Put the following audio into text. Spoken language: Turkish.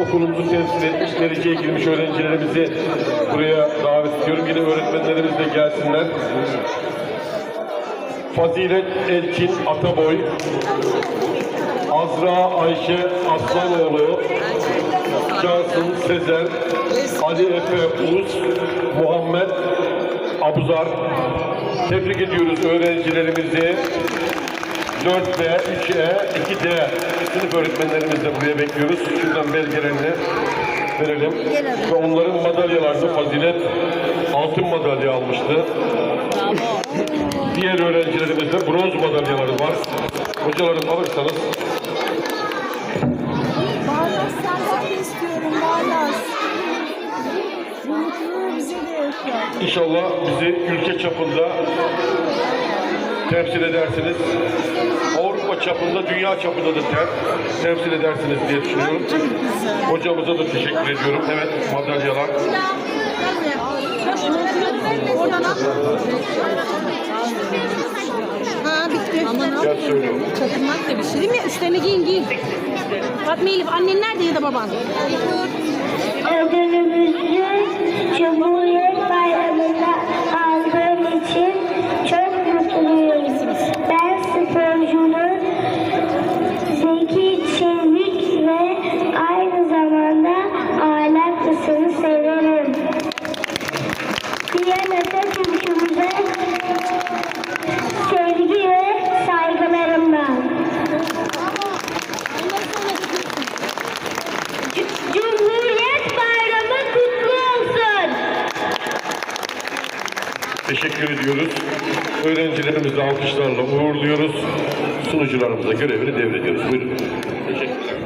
okulumuzu temsil etmiş, dereceye girmiş öğrencilerimizi buraya davet ediyorum. Yine öğretmenlerimiz de gelsinler. Fazilet Elçin Ataboy, Azra Ayşe Aslanoğlu, Cansın Sezer, Ali Efe Uz, Muhammed Abuzar. Tebrik ediyoruz öğrencilerimizi. 4B, 3E, 2D sınıf öğretmenlerimizi de buraya bekliyoruz. Şuradan belgelerini verelim. Ve onların madalyalarını Fazilet altın madalya almıştı. Diğer öğrencilerimizde bronz madalyaları var. Hocalarım alırsanız. İnşallah bizi ülke çapında temsil edersiniz. Avrupa çapında, dünya çapında da tem, temsil edersiniz diye düşünüyorum. Hocamıza da teşekkür ediyorum. Evet, madalyalar. Ha bitti. Al. Gel söylüyorum. Çakılmak da bir şey değil mi? Üstlerini giyin giyin. Fatma Elif annen nerede ya da baban? Ödülümüzü Teşekkür ediyoruz. Öğrencilerimizi alkışlarla uğurluyoruz. Sunucularımıza görevini devrediyoruz. Buyurun. Teşekkürler.